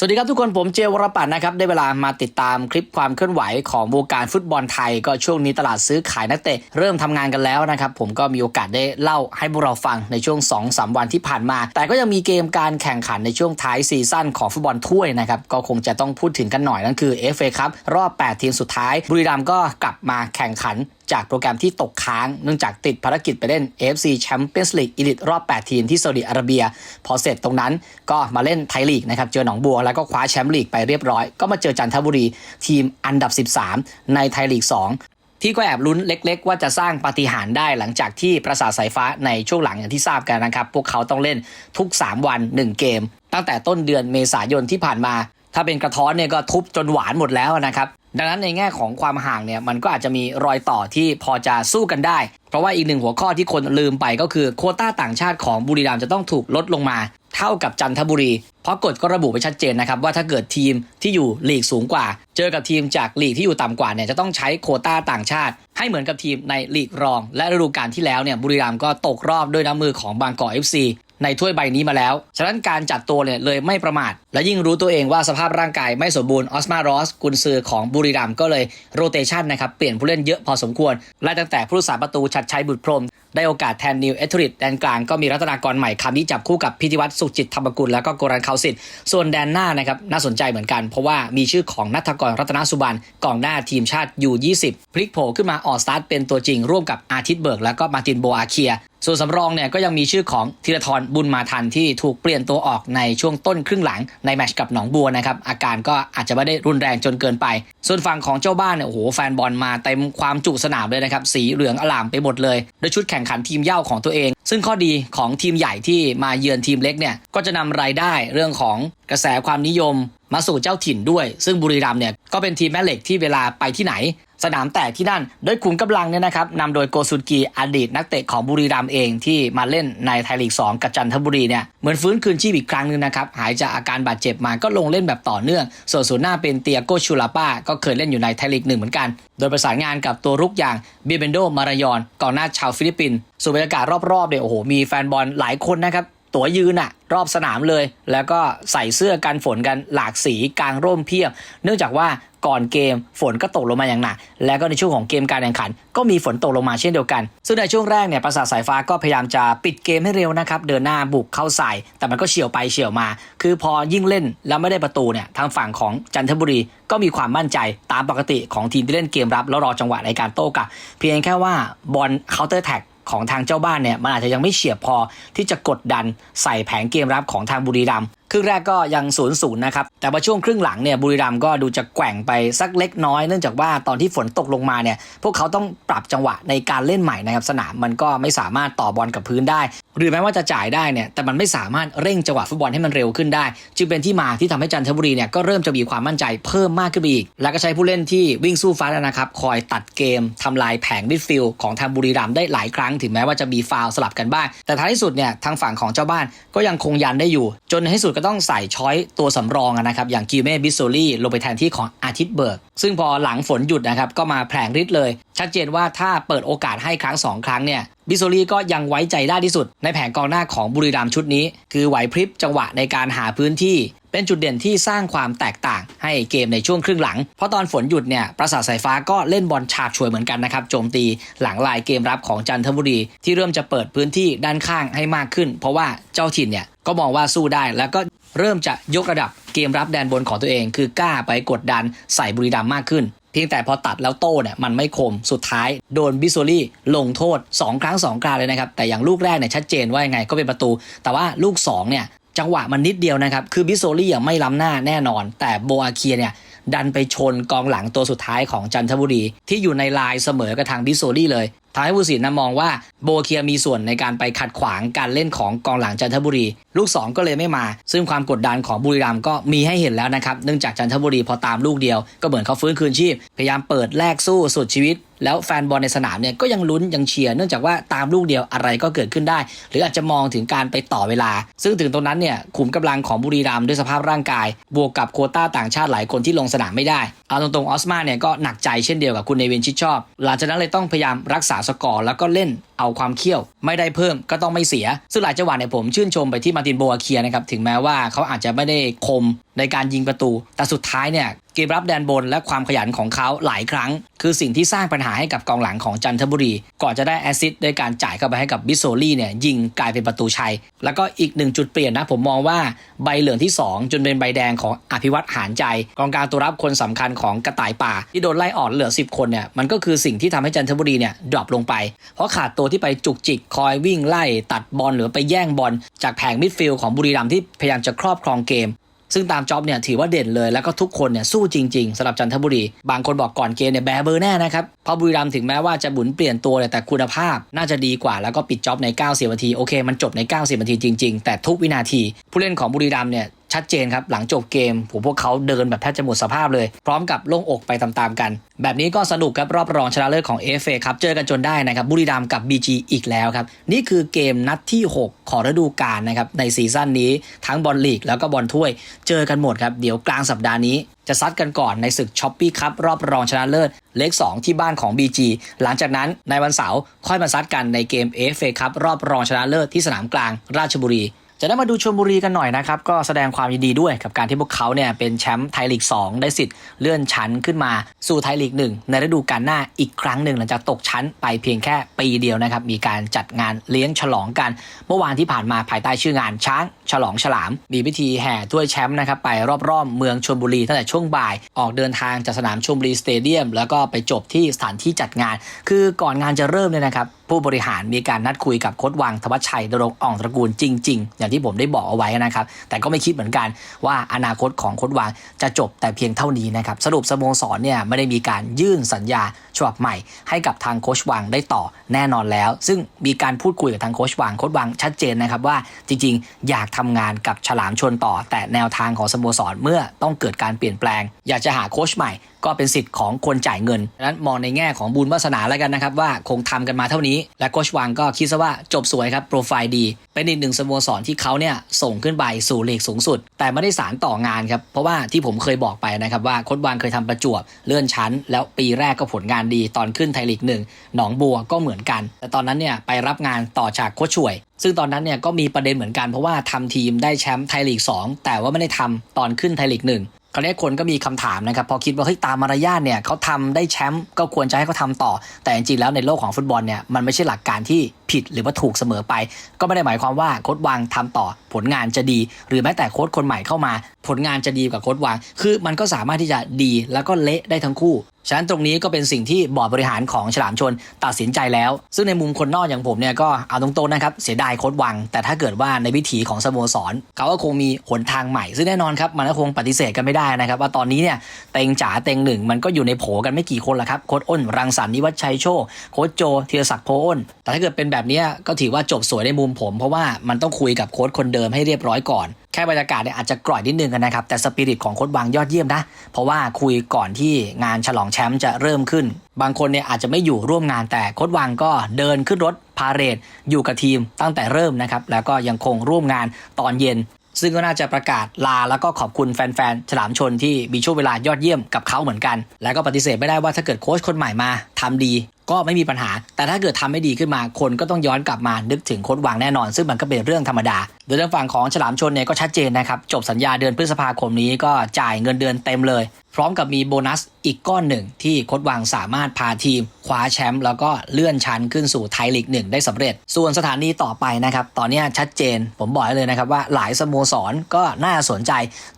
สวัสดีครับทุกคนผมเจวรปัตนนะครับ ได้เวลามาติดตามคลิปความเคลื่อนไหวของวงการฟุตบอลไทย ก็ช่วงนี้ตลาดซื้อขายนักเตะเริ่มทำงานกันแล้วนะครับ ผมก็มีโอกาสได้เล่าให้พวกเราฟังในช่วง 2-3 วันที่ผ่านมา แต่ก็ยังมีเกมการแข่งขันในช่วงท้ายซีซั่นของฟุตบอลถ้วยนะครับ ก็คงจะต้องพูดถึงกันหน่อยนั่นคือ FA ครับรอบ 8 ทีมสุดท้าย บุรีรัมย์ก็กลับมาแข่งขัน จากโปรแกรมที่ตกค้าง เนื่องจากติดภารกิจไปเล่น AFC Champions League Elite รอบ 8 ทีมที่ซาอุดิอาระเบีย พอเสร็จตรงนั้นก็มาเล่นไทยลีกนะครับเจอหนองบัวแล้วก็คว้าแชมป์ลีกไปเรียบร้อย ก็มาเจอจันทบุรีทีมอันดับ 13 ในไทยลีก 2ที่ก็แอบลุ้นเล็ก ๆ ว่าจะสร้างปาฏิหาริย์ได้หลังจากที่ประสาทสายฟ้าในช่วงหลังอย่างที่ทราบกันนะครับ พวกเขาต้องเล่นทุก 3 วัน 1 เกม ตั้งแต่ต้นเดือนเมษายนที่ผ่านมา ถ้าเป็นกระท้อนเนี่ยก็ทุบจนหวานหมดแล้วนะครับ ดังนั้นในแง่ของความห่างเนี่ยมันก็อาจจะมีรอยต่อที่พอจะสู้กันได้ เพราะว่าอีกหนึ่งหัวข้อที่คนลืมไปก็คือโคต้าต่างชาติของบุรีรัมย์จะต้องถูกลดลงมาเท่ากับจันทบุรี เพราะกฎก็ระบุไว้ชัดเจนนะครับว่าถ้าเกิดทีมที่อยู่ลีกสูงกว่า เจอกับทีมจากลีกที่อยู่ต่ำกว่าเนี่ยจะต้องใช้โคต้าต่างชาติ ให้เหมือนกับทีมในลีกรอง และฤดูกาลที่แล้วเนี่ยบุรีรัมย์ก็ตกรอบด้วยน้ำมือของบางกอกเอฟซี ในถ้วยใบนี้มาแล้ว ฉะนั้นการจัดตัวเนี่ยเลยไม่ประมาท และยิ่งรู้ตัวเองว่าสภาพร่างกายไม่สมบูรณ์ออสมารอสกุนซือของบุรีรัมก็เลยโรเตชันนะครับเปลี่ยนผู้เล่นเยอะพอสมควรและตั้งแต่ผู้รักษาประตูชัดชัยบุตรพรม ได้โอกาสแทนนิวเอทริดแดนกลางก็มีรัตนากรใหม่คำนี้จับคู่กับพิธิวัตรสุจิตธรรมกุลแล้วก็โกรันเขาสิทธิ์ส่วนแดนหน้านะครับน่าสนใจเหมือนกัน เพราะว่ามีชื่อของนัทกรรัตนสุบันกองหน้าทีมชาติยู20พลิกโผขึ้นมาออกสตาร์ทเป็นตัวจริง ร่วมกับอาทิตย์เบิร์กแล้วก็มาร์ตินโบอาเคียส่วนสำรองเนี่ยก็ยังมีชื่อของธีรทรบุญมาทันที่ถูกเปลี่ยนตัวออกในช่วงต้นครึ่งหลังในแมตช์กับหนองบัวนะครับอาการก็อาจจะไม่ได้รุนแรงจนเกินไป ส่วนฝั่งของเจ้าบ้านเนี่ยโอ้โหแฟนบอลมาเต็มความจุสนามเลยนะครับสีเหลืองอลามไปหมดเลยด้วยชุดแข่งขันทีมเย่าของตัวเอง ซึ่งข้อดีของทีมใหญ่ที่มาเยือนทีมเล็กเนี่ยก็จะนำรายได้เรื่องของกระแสความนิยมมาสู่เจ้าถิ่นด้วย ซึ่งบุรีรัมย์เนี่ยก็เป็นทีมแม่เหล็กที่เวลาไปที่ไหน สนามแตกที่นั่นโดยขุนกำลังเนี่ยนะครับนำโดยโกซุนกีอดีตนักเตะของบุรีรัมย์เองที่มาเล่นในไทยลีก 2 กับจันทบุรีเนี่ยเหมือนฟื้นคืนชีพอีกครั้งหนึ่งนะครับหายจากอาการบาดเจ็บมาก็ลงเล่นแบบต่อเนื่อง ส่วนศูนย์หน้าเป็นเตียโกชูลาป้าก็เคยเล่นอยู่ในไทยลีกหนึ่งเหมือนกัน โดยประสานงานกับตัวรุกอย่างเบียเบนโดมารายอนกองหน้าชาวฟิลิปปินส์ส่วนบรรยากาศรอบๆเนี่ยโอ้โหมีแฟนบอลหลายคนนะครับตั๋วยืนอะรอบสนามเลย แล้วก็ใส่เสื้อกันฝนกันหลากสีกลางร่มเพียบ เนื่องจากว่า ก่อนเกมฝนก็ตกลงมาอย่างหนัก แล้วก็ในช่วงของเกมการแข่งขัน ก็มีฝนตกลงมาเช่นเดียวกัน ซึ่งในช่วงแรกเนี่ยประสาทสายฟ้าก็พยายามจะปิดเกมให้เร็วนะครับเดินหน้าบุกเข้าใส่ แต่มันก็เฉียวไปเฉียวมา คือพอยิ่งเล่นแล้วไม่ได้ประตูเนี่ยทางฝั่งของจันทบุรีก็มีความมั่นใจตามปกติของทีมที่เล่นเกมรับ แล้วรอจังหวะในการโต้กลับ เพียงแค่ว่าบอลเคาน์เตอร์แท็กของทางเจ้าบ้านเนี่ยมันอาจจะยังไม่เฉียบพอที่จะกดดันใส่แผงเกมรับของทางบุรีรัมย์ ครึ่งแรกก็ยังศูนย์ศูนย์นะครับ แต่ว่าช่วงครึ่งหลังเนี่ยบุรีรัมย์ก็ดูจะแกว่งไปสักเล็กน้อย เนื่องจากว่าตอนที่ฝนตกลงมาเนี่ยพวกเขาต้องปรับจังหวะในการเล่นใหม่นะครับสนามมันก็ไม่สามารถต่อบอลกับพื้นได้ หรือแม้ว่าจะจ่ายได้เนี่ยแต่มันไม่สามารถเร่งจังหวะฟุตบอลให้มันเร็วขึ้นได้ จึงเป็นที่มาที่ทำให้จันทบุรีเนี่ยก็เริ่มจะมีความมั่นใจเพิ่มมากขึ้นไปอีก แล้วก็ใช้ผู้เล่นที่วิ่งสู้ฟ้านะครับคอยตัดเกมทำลายแผงมิดฟิลด์ของทางบุรีรัมย์ได้หลายครั้งถึงแม้ว่าจะมีฟาวสลับกันบ้างแต่ท้ายที่สุดเนี่ยทางฝั่งของเจ้าบ้านก็ยังคงยันได้อยู่ จนในที่สุดก็ต้องใส่ช้อยตัวสำรองนะครับ อย่างกิเม่บิสโซลี่ลงไปแทนที่ของอาทิตย์เบิร์ก ซึ่งพอหลังฝนหยุดนะครับ ก็มาแผลงฤทธิ์เลย ชัดเจนว่าถ้าเปิดโอกาสให้ครั้งสองครั้งเนี่ยบิโซลีก็ยังไว้ใจได้ที่สุด ในแผงกองหน้าของบุรีรัมชุดนี้ คือไหวพริบจังหวะในการหาพื้นที่ เป็นจุดเด่นที่สร้างความแตกต่างให้เกมในช่วงครึ่งหลัง เพราะตอนฝนหยุดเนี่ยประสาทสายฟ้าก็เล่นบอลฉาบฉวยเหมือนกันนะครับโจมตีหลังลายเกมรับของจันทบุรี ที่เริ่มจะเปิดพื้นที่ด้านข้างให้มากขึ้น เพราะว่าเจ้าถิ่นเนี่ยก็มองว่าสู้ได้แล้วก็เริ่มจะยกระดับเกมรับแดนบนของตัวเอง คือกล้าไปกดดันใส่บุรีรัมมากขึ้น พียงแต่พอตัดแล้วโต้เนี่ยมันไม่คมสุดท้ายโดนบิโซลี่ลงโทษ 2 ครั้ง 2กราเลยนะครับ แต่อย่างลูกแรกเนี่ยชัดเจนว่ายังไงก็เป็นประตู แต่ว่าลูก2เนี่ยจังหวะมันนิดเดียวนะครับ คือบิโซลี่ไม่ล้ำหน้าแน่นอน แต่โบอาเคียเนี่ยดันไปชนกองหลังตัวสุดท้ายของจันทบุรี ที่อยู่ในลายเสมอกับทางบิโซลี่เลย ทำให้ผู้สินนะมองว่าโบเคียมีส่วนในการไปขัดขวางการเล่นของกองหลังจันทบุรี ลูก 2 ก็เลยไม่มา ซึ่งความกดดันของบุรีรัมย์ก็มีให้เห็นแล้วนะครับ เนื่องจากจันทบุรีพอตามลูกเดียว ก็เหมือนเขาฟื้นคืนชีพ พยายามเปิดแลกสู้สุดชีวิต แล้วแฟนบอลในสนามเนี่ยก็ยังลุ้นยังเชียร์เนื่องจากว่าตามลูกเดียวอะไรก็เกิดขึ้นได้ หรืออาจจะมองถึงการไปต่อเวลา ซึ่งถึงตรงนั้นเนี่ยขุมกำลังของบุรีรัมย์ด้วยสภาพร่างกาย บวกกับโคต้าต่างชาติหลายคนที่ลงสนามไม่ได้เอาตรงๆออสมาเนี่ยก็หนักใจเช่นเดียวกับคุณเนวินชิดชอบ หลังจากนั้นเลยต้องพยายามรักษาสกอร์แล้วก็เล่น เอาความเขี้ยว ไม่ได้เพิ่มก็ต้องไม่เสีย ซึ่งหลายจังหวะเนี่ยผมชื่นชมไปที่มาร์ตินโบอาเคียนะครับ ถึงแม้ว่าเขาอาจจะไม่ได้คมในการยิงประตู แต่สุดท้ายเนี่ยเกมรับแดนบนและความขยันของเขาหลายครั้ง คือสิ่งที่สร้างปัญหาให้กับกองหลังของจันทบุรี ก่อนจะได้แอซิสต์ด้วยการจ่ายเข้าไปให้กับบิสโซลี่เนี่ยยิงกลายเป็นประตูชัย แล้วก็อีกหนึ่งจุดเปลี่ยนนะผมมองว่าใบเหลืองที่ 2 จนเป็นใบแดงของอภิวัตหารใจ กองกลางตัวรับคนสำคัญของกระต่ายป่า ที่โดนไล่ออกเหลือ 10 คนเนี่ยมันก็คือสิ่งที่ทำให้จันทบุรีเนี่ยดรอปลงไป เพราะขาดตัวที่ไปจุกจิกคอยวิ่งไล่ตัดบอลหรือไปแย่งบอลจากแผงมิดฟิลด์ของบุรีรัมย์ที่พยายามจะครอบครองเกม ซึ่งตามจ็อบเนี่ยถือว่าเด่นเลยแล้วก็ทุกคนเนี่ยสู้จริงๆสำหรับจันทบุรี บางคนบอกก่อนเกมเนี่ยแบเบอร์แน่นะครับเพราะบุรีรัมย์ถึงแม้ว่าจะหมุนเปลี่ยนตัวเนี่ยแต่คุณภาพ น่าจะดีกว่าแล้วก็ปิดจ็อบใน 90 นาทีโอเค มันจบใน 90 นาทีจริง ๆ แต่ทุกวินาที ผู้เล่นของบุรีรัมย์เนี่ย ชัดเจนครับ หลังจบเกมผมพวกเขาเดินแบบแทบจะหมดสภาพเลย พร้อมกับโล่งอกไปตามๆกัน แบบนี้ก็สนุกครับ รอบรองชนะเลิศของ AFA ครับ เจอกันจนได้นะครับ บุรีรัมย์กับ BG อีกแล้วครับ นี่คือเกมนัดที่ 6 ของฤดูกาลนะครับ ในซีซั่นนี้ทั้งบอลลีกแล้วก็บอลถ้วย เจอกันหมดครับ เดี๋ยวกลางสัปดาห์นี้จะซัดกันก่อนในศึกช้อปปี้คัพรอบรองชนะเลิศเลข2ที่บ้านของ BG หลังจากนั้นในวันเสาร์ค่อยมาซัดกันในเกม AFA คัพรอบรองชนะเลิศที่สนามกลางราชบุรี จะได้มาดูชลบุรีกันหน่อยนะครับก็แสดงความยินดีด้วยกับการที่พวกเขาเนี่ยเป็นแชมป์ไทยลีก 2 ได้สิทธิ์เลื่อนชั้นขึ้นมาสู่ไทยลีก 1 ในฤดูกาลหน้าอีกครั้งหนึ่งหลังจากตกชั้นไปเพียงแค่ปีเดียวนะครับมีการจัดงานเลี้ยงฉลองกัน เมื่อวานที่ผ่านมาภายใต้ชื่องานช้าง ฉลองฉลาม มีพิธีแห่ถ้วยแชมป์นะครับไปรอบๆเมืองชลบุรีตั้งแต่ช่วงบ่าย ออกเดินทางจากสนามชลบุรีสเตเดียม แล้วก็ไปจบที่สถานที่จัดงาน คือก่อนงานจะเริ่มเนี่ยนะครับผู้บริหารมีการนัดคุยกับโค้ชวังธวัชชัยดรงอ่องตระกูลจริง ๆ อย่างที่ผมได้บอกเอาไว้นะครับ แต่ก็ไม่คิดเหมือนกันว่าอนาคตของโค้ชวังจะจบแต่เพียงเท่านี้นะครับ สรุปสโมสรเนี่ยไม่ได้มีการยื่นสัญญาฉบับใหม่ ให้กับทางโค้ชวังได้ต่อแน่นอนแล้ว ซึ่งมีการพูดคุยกับทางโค้ชวังโค้ชวังชัดเจนนะครับว่าจริง ๆ อยากทำงานกับฉลามชนต่อ แต่แนวทางของสโมสรเมื่อต้องเกิดการเปลี่ยนแปลง อยากจะหาโค้ชใหม่ก็เป็นสิทธิ์ของคนจ่ายเงินดังนั้นมองในแง่ของบุญวาสนาแล้วกันนะครับ ว่าคงทำกันมาเท่านี้ และโคชวังก็คิดซะว่าจบสวยครับโปรไฟล์ดี เป็นอีกหนึ่งสโมสรที่เขาเนี่ยส่งขึ้นไปสู่ลีกสูงสุด แต่ไม่ได้สารต่องานครับ เพราะว่าที่ผมเคยบอกไปนะครับว่าโคชวังเคยทำประจวบเลื่อนชั้น แล้วปีแรกก็ผลงานดีตอนขึ้นไทยลีกหนึ่งหนองบัวก็เหมือนกัน แต่ตอนนั้นเนี่ยไปรับงานต่อจากโคชช่วยซึ่งตอนนั้นเนี่ยก็มีประเด็นเหมือนกันเพราะว่าทำทีมได้แชมป์ไทยลีก 2 แต่ว่าไม่ได้ทำตอนขึ้นไทยลีกหนึ่งค ราวนี้คนก็มีคำถามนะครับ พอคิดว่าเฮ้ยตามมารยาทเนี่ยเขาทำได้แชมป์ก็ควรจะให้เขาทำต่อ แต่จริงๆแล้วในโลกของฟุตบอลเนี่ยมันไม่ใช่หลักการที่ผิดหรือว่าถูกเสมอไป ก็ไม่ได้หมายความว่าโค้ดวางทำต่อผลงานจะดี หรือแม้แต่โค้ดคนใหม่เข้ามา ผลงานจะดีกว่าโค้ดวางคือมันก็สามารถที่จะดีแล้วก็เละได้ทั้งคู่ฉะนั้นตรงนี้ก็เป็นสิ่งที่บอร์ดบริหารของฉลามชนตัดสินใจแล้ว ซึ่งในมุมคนนอกอย่างผมเนี่ยก็เอาตรงๆนะครับเสียดายโค้ดวัง แต่ถ้าเกิดว่าในวิถีของสโมสรเขาก็คงมีหนทางใหม่ ซึ่งแน่นอนครับมันก็คงปฏิเสธกันไม่ได้นะครับว่าตอนนี้เนี่ยเต็งจ๋าเต็งหนึ่งมันก็อยู่ในโผกันไม่กี่คนละครับโค้ดอ้นรังสรรค์นิวัชชัยโชคโค้ดโจธีรศักดิ์โพอ้นแต่ถ้าเกิดเป็นแบบนี้ก็ถือว่าจบสวยในมุมผม เพราะว่ามันต้องคุยกับโค้ดคนเดิมให้เรียบร้อยก่อนแค่บรรยากาศเนี่ยอาจจะกร่อยนิดนึงกันนะครับ แต่สปิริตของโค้ดวางยอดเยี่ยมนะ เพราะว่าคุยก่อนที่งานฉลองแชมป์จะเริ่มขึ้น บางคนเนี่ยอาจจะไม่อยู่ร่วมงานแต่โค้ดวางก็เดินขึ้นรถพาเรดอยู่กับทีมตั้งแต่เริ่มนะครับ แล้วก็ยังคงร่วมงานตอนเย็น ซึ่งก็น่าจะประกาศลาแล้วก็ขอบคุณแฟนๆ ฉลามชนที่มีช่วงเวลายอดเยี่ยมกับเขาเหมือนกัน แล้วก็ปฏิเสธไม่ได้ว่าถ้าเกิดโค้ชคนใหม่มาทำดี ก็ไม่มีปัญหา แต่ถ้าเกิดทำไม่ดีขึ้นมาคนก็ต้องย้อนกลับมานึกถึงโค้ดวางแน่นอน ซึ่งมันก็เป็นเรื่องธรรมดา โดยทางฝั่งของฉลามชนเนี่ยก็ชัดเจนนะครับจบสัญญาเดือนพฤษภาคมนี้ก็จ่ายเงินเดือนเต็มเลย พร้อมกับมีโบนัสอีกก้อนหนึ่ง ที่โค้ดวางสามารถพาทีมคว้าแชมป์แล้วก็เลื่อนชั้นขึ้นสู่ไทยลีกหนึ่งได้สำเร็จ ส่วนสถานีต่อไปนะครับตอนนี้ชัดเจน ผมบอกเลยนะครับว่าหลายสโมสรก็น่าสนใจ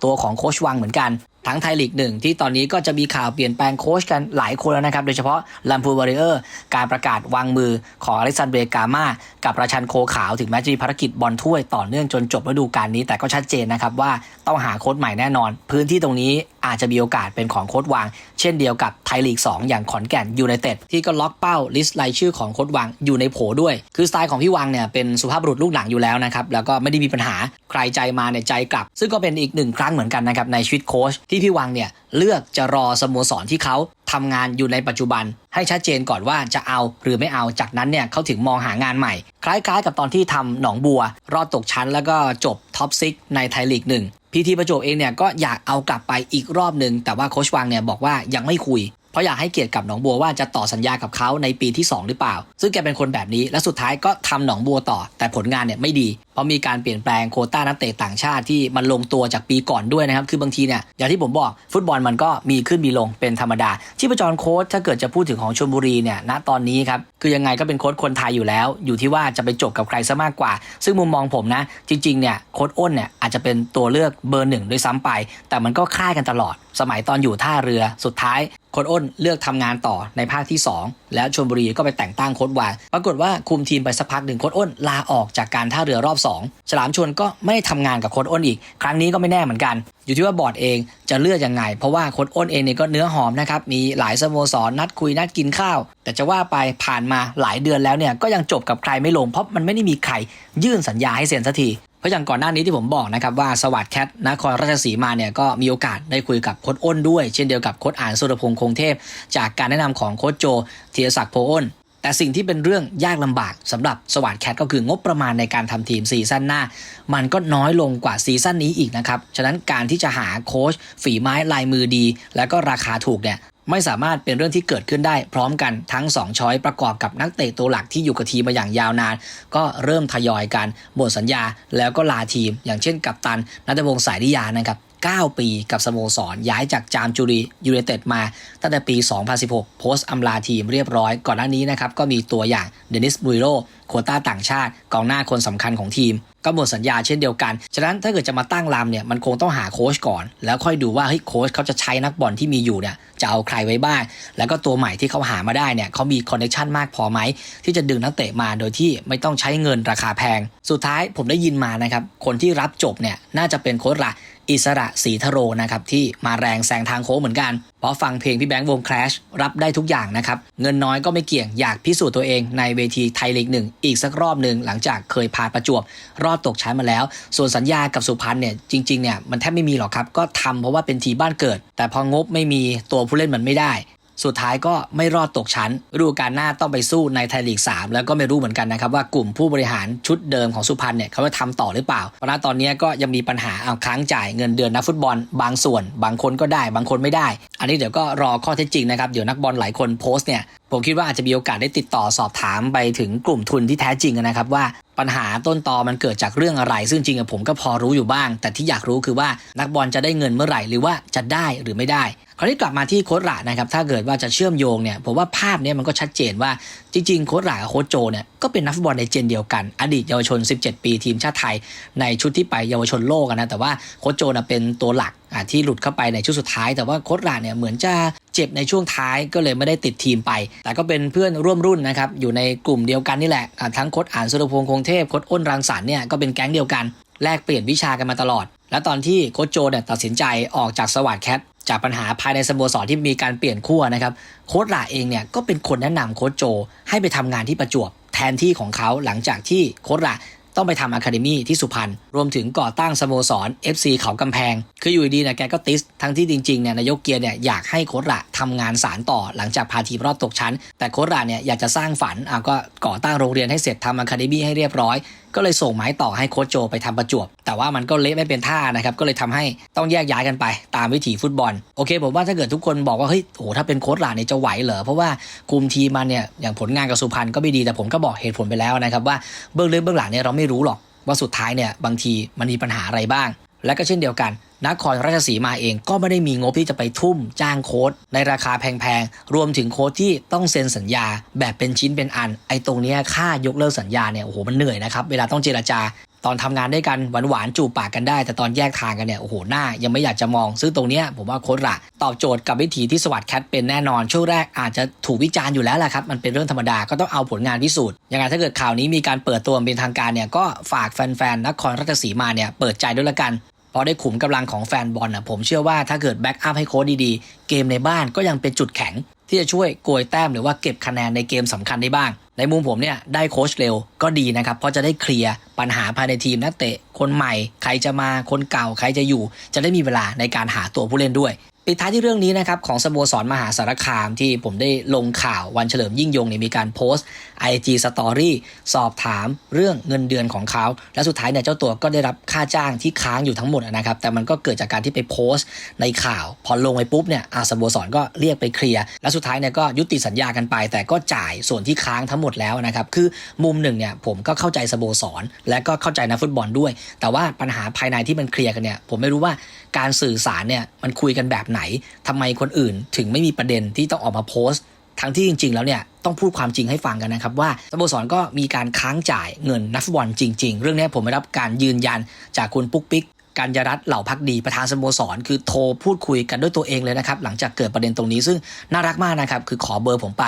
ตัวของโค้ชวังเหมือนกัน ทั้งไทยลีกหนึ่งที่ตอนนี้ก็จะมีข่าวเปลี่ยนแปลงโค้ชกันหลายคนแล้วนะครับ โดยเฉพาะลัมพูวอริเออร์การประกาศวางมือของอเล็กซานเดรกามากับราชันโคขาว ถึงแม้จะมีภารกิจบอลถ้วยต่อเนื่องจนจบฤดูกาลนี้ แต่ก็ชัดเจนนะครับว่าต้องหาโค้ชใหม่แน่นอน พื้นที่ตรงนี้อาจจะมีโอกาสเป็นของโค้ชวาง เช่นเดียวกับไทยลีก 2 อย่างขอนแก่นยูไนเต็ดที่ก็ล็อกเป้าลิสต์รายชื่อของโค้ชวางอยู่ในโผด้วย คือสไตล์ของพี่วังเนี่ยเป็นสุภาพบุรุษลูกหนังอยู่แล้วนะครับแล้วก็ไม่ได้มีปัญหาใครใจมาเนี่ยใจกลับ ซึ่งก็เป็นอีกหนึ่งครั้งเหมือนกันนะครับในชีวิตโค้ชที่พี่วังเนี่ยเลือกจะรอสโมสรที่เขาทำงานอยู่ในปัจจุบัน ให้ชัดเจนก่อนว่าจะเอาหรือไม่เอาจากนั้นเนี่ยเขาถึงมองหางานใหม่ คล้ายๆ กับตอนที่ทำหนองบัว รอดตกชั้นแล้วก็จบท็อปซิกในไทยลีกหนึ่งพีทีประจวบเองเนี่ยก็อยากเอากลับไปอีกรอบหนึ่งแต่ว่าโคชวังเนี่ยบอกว่ายังไม่คุยเพราะอยากให้เกียรติกับหนองบัวว่าจะต่อสัญญากับเขาในปีที่ 2 หรือเปล่า ซึ่งแกเป็นคนแบบนี้และสุดท้ายก็ทำหนองบัวต่อ แต่ผลงานเนี่ยไม่ดี ราะมีการเปลี่ยนแปลงโคต้านักเตะต่างชาติที่มันลงตัวจากปีก่อนด้วยนะครับ คือบางทีเนี่ยอย่างที่ผมบอกฟุตบอลมันก็มีขึ้นมีลงเป็นธรรมดาที่ประจรโค้ชถ้าเกิดจะพูดถึงของชลบุรีเนี่ยณตอนนี้ครับคือยังไงก็เป็นโค้ชคนไทยอยู่แล้ว อยู่ที่ว่าจะไปจบกับใครซะมากกว่า ซึ่งมุมมองผมนะ จริงๆเนี่ยโค้ชอ้นเนี่ยอาจจะเป็นตัวเลือกเบอร์หนึ่งด้วยซ้ำไป แต่มันก็คล้ายกันตลอด สมัยตอนอยู่ท่าเรือสุดท้ายโค้ชอ้นเลือกทำงานต่อในภาคที่ 2 แล้วชลบุรีก็ไปแต่งตั้งโค้ชวางปรากฏว่าคุมทีมไปสักพักหนึ่งโค้ชอ้นลาออกจากการท่าเรือรอบ2ฉลามชวนก็ไม่ได้ทำงานกับโค้ชอ้นอีก ครั้งนี้ก็ไม่แน่เหมือนกัน อยู่ที่ว่าบอร์ดเองจะเลือกยังไง เพราะว่าโค้ชอ้นเองเนี่ยก็เนื้อหอมนะครับมีหลายสโมสรนัดคุยนัดกินข้าว แต่จะว่าไปผ่านมาหลายเดือนแล้วเนี่ยก็ยังจบกับใครไม่ลงเพราะมันไม่ได้มีใครยื่นสัญญาให้เซ็นสักทีเพราะอย่างก่อนหน้านี้ที่ผมบอกนะครับว่าสวัสดแคทนครราชสีมาเนี่ยก็มีโอกาสได้คุยกับโค้ชอ้นด้วย เช่นเดียวกับโค้ชอ่านสุรพงษ์คงเทพ จากการแนะนำของโค้ชโจธีรศักดิ์โพอ้น แต่สิ่งที่เป็นเรื่องยากลำบากสำหรับสวัสดแคทก็คืองบประมาณในการทำทีมซีซั่นหน้า มันก็น้อยลงกว่าซีซั่นนี้อีกนะครับ ฉะนั้นการที่จะหาโค้ชฝีไม้ลายมือดี แล้วก็ราคาถูกเนี่ยไม่สามารถเป็นเรื่องที่เกิดขึ้นได้พร้อมกันทั้ง 2 ช้อยประกอบกับนักเตะตัวหลักที่อยู่กับทีมมาอย่างยาวนาน ก็เริ่มทยอยกันหมดสัญญาแล้วก็ลาทีม อย่างเช่นกัปตันนัทวงศ์สายดิยานะครับ 9 ปีกับสโมสร ย้ายจากจามจุรียูเนเต็ดมาตั้งแต่ปี 2016 โพสต์อำลาทีมเรียบร้อย ก่อนหน้านี้นะครับก็มีตัวอย่างเดนิสบูโรโคต้าต่างชาติกองหน้าคนสำคัญของทีม ก็หมดสัญญาเช่นเดียวกัน ฉะนั้นถ้าเกิดจะมาตั้งลำเนี่ยมันคงต้องหาโค้ชก่อน แล้วค่อยดูว่าเฮ้ยโค้ชเขาจะใช้นักบอลที่มีอยู่เนี่ยจะเอาใครไว้บ้าง แล้วก็ตัวใหม่ที่เขาหามาได้เนี่ยเขามีคอนเนคชันมากพอไหม ที่จะดึงนักเตะมาโดยที่ไม่ต้องใช้เงินราคาแพง สุดท้ายผมได้ยินมานะครับคนที่รับจบเนี่ยน่าจะเป็นโค้ชละ อิสระสีทโรนะครับที่มาแรงแซงทางโค้งเหมือนกัน เพราะฟังเพลงพี่แบงค์วงคลชรับได้ทุกอย่างนะครับ เงินน้อยก็ไม่เกี่ยงอยากพิสูจน์ตัวเองในเวทีไทยลีกหนึ่งอีกสักรอบหนึ่งหลังจากเคยพาประจวบ รอดตกชั้นมาแล้ว ส่วนสัญญากับสุพรรณเนี่ยจริงๆเนี่ยมันแทบไม่มีหรอกครับ ก็ทำเพราะว่าเป็นทีมบ้านเกิด แต่พองบไม่มีตัวผู้เล่นมันไม่ได้ สุดท้ายก็ไม่รอดตกชั้นฤดูกาลหน้าต้องไปสู้ในไทยลีก 3 แล้วก็ไม่รู้เหมือนกันนะครับว่ากลุ่มผู้บริหารชุดเดิมของสุพรรณเนี่ยเขาจะทำต่อหรือเปล่า เพราะณตอนนี้ก็ยังมีปัญหาเอาค้างจ่ายเงินเดือนนักฟุตบอล บางส่วน บางคนก็ได้ บางคนไม่ได้ อันนี้เดี๋ยวก็รอข้อเท็จจริงนะครับเดี๋ยวนักบอลหลายคนโพสต์เนี่ยผมคิดว่าอาจจะมีโอกาสได้ติดต่อสอบถามไปถึงกลุ่มทุนที่แท้จริงนะครับว่าปัญหาต้นตอมันเกิดจากเรื่องอะไร ซึ่งจริงผมก็พอรู้อยู่บ้าง แต่ที่อยากรู้คือว่านักบอลจะได้เงินเมื่อไหร่หรือว่าจะได้หรือไม่ได้ คราวนี้กลับมาที่โค้ดระนะครับ ถ้าเกิดว่าจะเชื่อมโยงเนี่ย ผมว่าภาพเนี้มันก็ชัดเจนว่าจริงๆ โค้ดระกับโค้ดโจเนี่ยก็เป็นนักฟุตบอลในเจนเดียวกัน อดีตเยาวชน 17 ปีทีมชาติไทย ในชุดที่ไปเยาวชนโลกนะ แต่ว่าโค้ดโจนะเป็นตัวหลักที่หลุดเข้าไปในชุดสุดท้าย แต่ว่าโค้ดระเนี่ยเหมือนจะเจ็บในช่วงท้ายก็เลยไม่ได้ติดทีมไป แต่ก็เป็นเพื่อนร่วมรุ่นนะครับ อยู่ในกลุ่มเดียวกันนี่แหละ ทั้งโค้ดอ่านสุรพงษ์คงเทพ โค้ดอ้นรังสรรค์เนี่ยก็เป็นแก๊งเดียวกัน แลกเปลี่ยนวิชากันมาตลอด และตอนที่โค้ชโจเนี่ยตัดสินใจออกจากสวัสดแคท จากปัญหาภายในสโมสรที่มีการเปลี่ยนขั้วนะครับโค้ชหลาเองเนี่ยก็เป็นคนแนะนำโค้ชโจ ให้ไปทำงานที่ประจวบแทนที่ของเขาหลังจากที่โค้ชหลาต้องไปทำอะคาเดมี่ที่สุพรรณรวมถึงก่อตั้งสโมสร FC เขากำแพง คืออยู่ดีนี่ยแกก็ติส ทั้งที่จริงๆเนี่ยนายกเกียร์เนี่ยอยากให้โค้ชระทำงานสารต่อหลังจากพาทีมรอดตกชั้น แต่โค้ชระเนี่ยอยากจะสร้างฝันอะก็ก่อตั้งโรงเรียนให้เสร็จทำอะคาเดมี่ให้เรียบร้อย ก็เลยส่งไม้ต่อให้โค้ชโจไปทำประจวบ แต่ว่ามันก็เละไม่เป็นท่านะครับ ก็เลยทำให้ต้องแยกย้ายกันไป ตามวิถีฟุตบอล โอเค ผมว่าถ้าเกิดทุกคนบอกว่า เฮ้ย โห ถ้าเป็นโค้ชหลานเนี่ยจะไหวเหรอ เพราะว่าคุมทีมมันเนี่ย อย่างผลงานกับสุพรรณก็ไม่ดี แต่ผมก็บอกเหตุผลไปแล้วนะครับว่าเบื้องลึกเบื้องหลังเนี่ยเราไม่รู้หรอกว่าสุดท้ายเนี่ยบางทีมันมีปัญหาอะไรบ้าง และก็เช่นเดียวกันนครราชสีมาเองก็ไม่ได้มีงบที่จะไปทุ่มจ้างโค้ดในราคาแพงๆ รวมถึงโค้ดที่ต้องเซ็นสัญญาแบบเป็นชิ้นเป็นอัน ไอ้ตรงนี้ค่ายกเลิกสัญญาเนี่ยโอ้โหมันเหนื่อยนะครับ เวลาต้องเจรจา ตอนทำงานด้วยกันหวานๆจูบปากกันได้ แต่ตอนแยกทางกันเนี่ยโอ้โหหน้ายังไม่อยากจะมอง ซึ่งตรงนี้ผมว่าโค้ดละตอบโจทย์กับวิธีที่สวัสดแคทเป็นแน่นอน ช่วงแรกอาจจะถูกวิจารณ์อยู่แล้วแหละครับมันเป็นเรื่องธรรมดาก็ต้องเอาผลงานพิสูจน์ยังไงถ้าเกิดข่าวนี้มีการเปิดตัวเป็นทางการเนี่ยก็ฝากแฟนๆนครราชสีมาเนี่ยเปิดใจด้วยละกัน พอได้ขุมกำลังของแฟนบอลนะผมเชื่อว่าถ้าเกิดแบ็กอัพให้โค้ดดีๆ เกมในบ้านก็ยังเป็นจุดแข็ง ที่จะช่วยโกยแต้มหรือว่าเก็บคะแนนในเกมสำคัญได้บ้าง ในมุมผมเนี่ยได้โค้ชเร็วก็ดีนะครับ เพราะจะได้เคลียร์ปัญหาภายในทีมนักเตะ คนใหม่ ใครจะมาคนเก่าใครจะอยู่ จะได้มีเวลาในการหาตัวผู้เล่นด้วย ปิดท้ายที่เรื่องนี้นะครับของสโมสรมหาสารคามที่ผมได้ลงข่าววันเฉลิมยิ่งยงเนี่ยมีการโพสต์ IG Story สอบถามเรื่องเงินเดือนของเขา และสุดท้ายเนี่ยเจ้าตัวก็ได้รับค่าจ้างที่ค้างอยู่ทั้งหมดนะครับ แต่มันก็เกิดจากการที่ไปโพสต์ในข่าว พอลงไปปุ๊บเนี่ยอาสโมสรก็เรียกไปเคลียร์และสุดท้ายเนี่ยก็ยุติสัญญากันไป แต่ก็จ่ายส่วนที่ค้างทั้งหมดแล้วนะครับคือมุมหนึ่งเนี่ยผมก็เข้าใจสโมสร และก็เข้าใจนักฟุตบอลด้วย แต่ว่าปัญหาภายในที่มันเคลียร์กันเนี่ยผมไม่รู้ว่า การสื่อสารเนี่ยมันคุยกันแบบไหนทำไมคนอื่นถึงไม่มีประเด็นที่ต้องออกมาโพสต์ ทั้งที่จริง ๆ แล้วเนี่ยต้องพูดความจริงให้ฟังกันนะครับ ว่าสโมสรก็มีการค้างจ่ายเงินนักฟุตบอลจริง ๆ เรื่องนี้ผมได้รับการยืนยันจากคุณปุ๊กปิ๊ก กัญญรัตน์เหล่าพักดีประธานสโมสร คือโทรพูดคุยกันด้วยตัวเองเลยนะครับ หลังจากเกิดประเด็นตรงนี้ซึ่งน่ารักมากนะครับ คือขอเบอร์ผมไป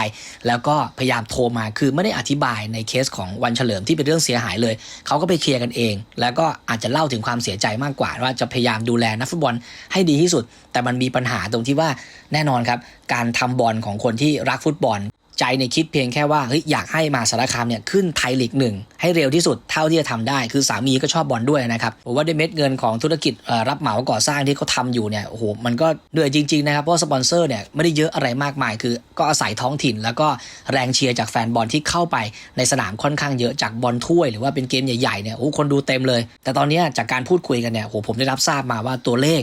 แล้วก็พยายามโทรมาคือไม่ได้อธิบายในเคสของวันเฉลิมที่เป็นเรื่องเสียหายเลย เขาก็ไปเคลียร์กันเอง แล้วก็อาจจะเล่าถึงความเสียใจมากกว่า ว่าจะพยายามดูแลนักฟุตบอลให้ดีที่สุด แต่มันมีปัญหาตรงที่ว่าแน่นอนครับการทำบอลของคนที่รักฟุตบอล ใจในยคิดเพียงแค่ว่าเฮ้ยอยากให้มาสารคามเนี่ยขึ้นไทยลีกหนึ่งให้เร็วที่สุดเท่าที่จะทำได้ คือสามีก็ชอบบอลด้วยนะครับผมว่าด้วยเม็ดเงินของธุรกิจรับเหมาก่อสร้างที่เขาทำอยู่เนี่ยโอ้โหมันก็เหนื่อยจริงๆนะครับเพราะสปอนเซอร์เนี่ยไม่ได้เยอะอะไรมากมาย คือก็อาศัยท้องถิ่น แล้วก็แรงเชียร์จากแฟนบอลที่เข้าไปในสนามค่อนข้างเยอะจากบอลถ้วย หรือว่าเป็นเกมใหญ่ๆเนี่ยโอ้คนดูเต็มเลย แต่ตอนนี้จากการพูดคุยกันเนี่ยโอ้ผมได้รับทราบมาว่าตัวเลข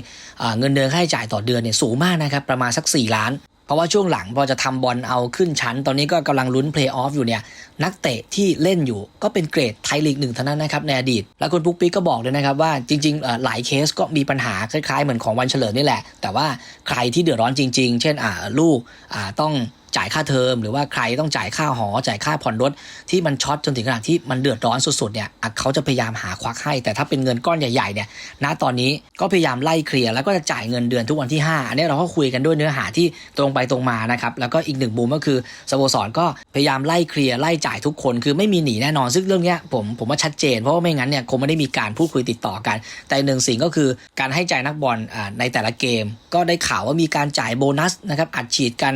เงินเดือนค่าใช้จ่ายต่อเดือนเนี่ยสูงมากนะครับประมาณสัก 4 ล้าน เพราะว่าช่วงหลังพอจะทำบอลเอาขึ้นชั้น ตอนนี้ก็กำลังลุ้นเพลย์ออฟอยู่เนี่ย นักเตะที่เล่นอยู่ก็เป็นเกรดไทยลีกหนึ่งเท่านั้นนะครับในอดีต และคุณปุ๊กปิ๊กก็บอกเลยนะครับว่าจริงๆ หลายเคสก็มีปัญหาคล้ายๆ เหมือนของวันเฉลิมนี่แหละ แต่ว่าใครที่เดือดร้อนจริง ๆ เช่นลูกต้องจ่ายค่าเทอม หรือว่าใครต้องจ่ายค่าหอ จ่ายค่าผ่อนรถ ที่มันช็อตจนถึงขนาดที่มันเดือดร้อนสุดๆเนี่ยเขาจะพยายามหาควักให้ แต่ถ้าเป็นเงินก้อนใหญ่ๆเนี่ยณตอนนี้ก็พยายามไล่เคลียร์แล้วก็จะจ่ายเงินเดือนทุกวันที่ 5 อันนี้เราก็คุยกันด้วยเนื้อหาที่ตรงไปตรงมานะครับแล้วก็อีกหนึ่งมุมก็คือสโมสรก็พยายามไล่เคลียร์ไล่จ่ายทุกคนคือไม่มีหนีแน่นอนซึ่งเรื่องนี้ผมผมว่าชัดเจนเพราะว่าไม่งั้นเนี่ยคงไม่ได้มีการพูดคุยติดต่อกัน แต่หนึ่งสิ่งก็คือการให้ใจายนักบอลในแต่ละเกม ก็ได้ข่าวว่ามีการจ่ายโบนัสนะครับอัดฉีดกัน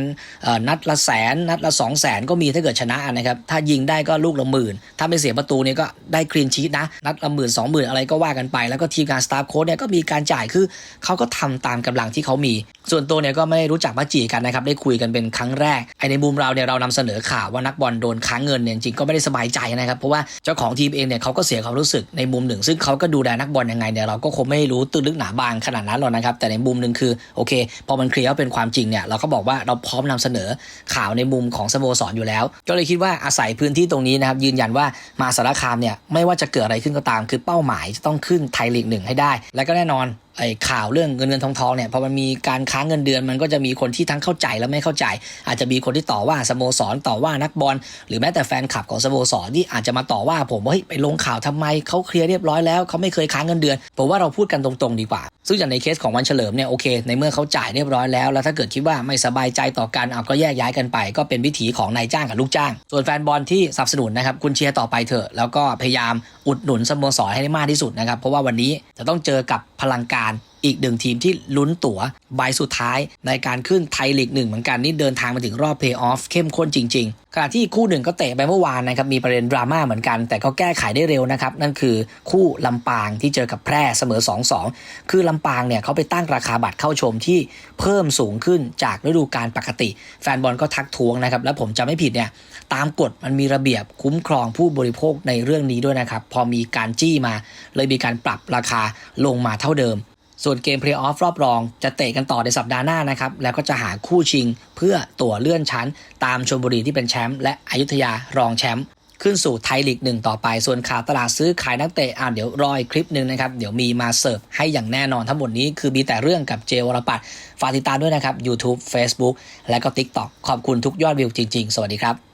นัดละแสนนัดละ2 0 0แสนก็มีถ้าเกิดชนะนะครับ ถ้ายิงได้ก็ลูกละหมื่น ถ้าไม่เสียประตูเนี่ยก็ได้คลีนชีตนะ นัดละหมื่นสองหมื่นอะไรก็ว่ากันไป แล้วก็ทีมงานสตาฟโค้ชเนี่ยก็มีการจ่ายคือเขาก็ทำตามกำลังที่เขามี ส่วนตัวเนี่ยก็ไม่รู้จักมาจีกันนะครับ ได้คุยกันเป็นครั้งแรก ไอในมุมเราเนี่ยเรานำเสนอข่าวว่านักบอลโดนค้างเงินเนี่ยจริงก็ไม่ได้สบายใจนะครับ เพราะว่าเจ้าของทีมเองเนี่ยเขาก็เสียความรู้สึกในมุมหนึ่ง ซึ่งเขาก็ดูแลนักบอลยังไงเนี่ยเราก็คงไม่รู้ตื้นลึกหนาบางขนาดนั้นหรอกนะครับ แต่ในมุมหนึ่งคือโอเค พอมันเคลียร์ว่าเป็นความจริงเนี่ยเราก็บอกว่าเราพร้อมนำเสนอข่าวในมุมของสโมสรอยู่แล้ว ก็เลยคิดว่าอาศัยพื้นที่ตรงนี้นะครับยืนยันว่ามาสารคามเนี่ยไม่ว่าจะเกิดอะไรขึ้นก็ตาม คือเป้าหมายจะต้องขึ้นไทยลีกหนึ่งให้ได้ และก็แน่นอน ไอ้ข่าวเรื่องเงินเงินทองทองเนี่ยพอมันมีการค้างเงินเดือนมันก็จะมีคนที่ทั้งเข้าใจและไม่เข้าใจ อาจจะมีคนที่ต่อว่าสโมสรต่อว่านักบอลหรือแม้แต่แฟนคลับของสโมสรที่อาจจะมาต่อว่าผมว่าเฮ้ยไปลงข่าวทำไมเขาเคลียร์เรียบร้อยแล้วเขาไม่เคยค้างเงินเดือนผมว่าเราพูดกันตรงๆ ดีกว่า ซึ่งอย่างในเคสของวันเฉลิมเนี่ยโอเคในเมื่อเขาจ่ายเรียบร้อยแล้วแล้วถ้าเกิดคิดว่าไม่สบายใจต่อกันเอาก็แยกย้ายกันไป ก็เป็นวิถีของนายจ้างกับลูกจ้าง ส่วนแฟนบอลที่สนับสนุนนะครับคุณเชียร์ต่อไปเถอะแล้วก็พยายามอุดหนุนสโมสรให้ได้มากที่สุดนะครับเพราะว่าวันนี้จะต้องเจอกับพลังการอีกหนึ่งทีมที่ลุ้นตั๋วใบสุดท้ายในการขึ้นไทยลีกหนึ่งเหมือนกันนี่เดินทางมาถึงรอบเพลย์ออฟเข้มข้นจริง ๆ ขณะที่คู่หนึ่งก็เตะไปเมื่อวานนะครับมีประเด็นดราม่าเหมือนกัน แต่ก็แก้ไขได้เร็วนะครับ นั่นคือคู่ลำปางที่เจอกับแพร่เสมอ 2-2 คือลำปางเนี่ยเขาไปตั้งราคาบัตรเข้าชมที่เพิ่มสูงขึ้นจากฤดูกาลปกติ แฟนบอลก็ทักท้วงนะครับแล้วผมจำไม่ผิดเนี่ยตามกฎมันมีระเบียบคุ้มครองผู้บริโภคในเรื่องนี้ด้วยนะครับพอมีการจี้มาเลยมีการปรับราคาลงมาเท่าเดิม ส่วนเกมเพลย์ออฟรอบรองจะเตะกันต่อในสัปดาห์หน้านะครับ แล้วก็จะหาคู่ชิง เพื่อตั๋วเลื่อนชั้น ตามชลบุรีที่เป็นแชมป์และอยุธยารองแชมป์ขึ้นสู่ไทยลีกหนึ่งต่อไป ส่วนข่าวตลาดซื้อขายนักเตะอ่าเดี๋ยวรออีกคลิปหนึ่งนะครับ เดี๋ยวมีมาเสิร์ฟให้อย่างแน่นอนทั้งหมดนี้คือมีแต่เรื่องกับเจวรปัตฝากติดตามด้วยนะครับ YouTube Facebook และก็ TikTok ขอบคุณทุกยอดวิวจริง ๆ สวัสดีครับ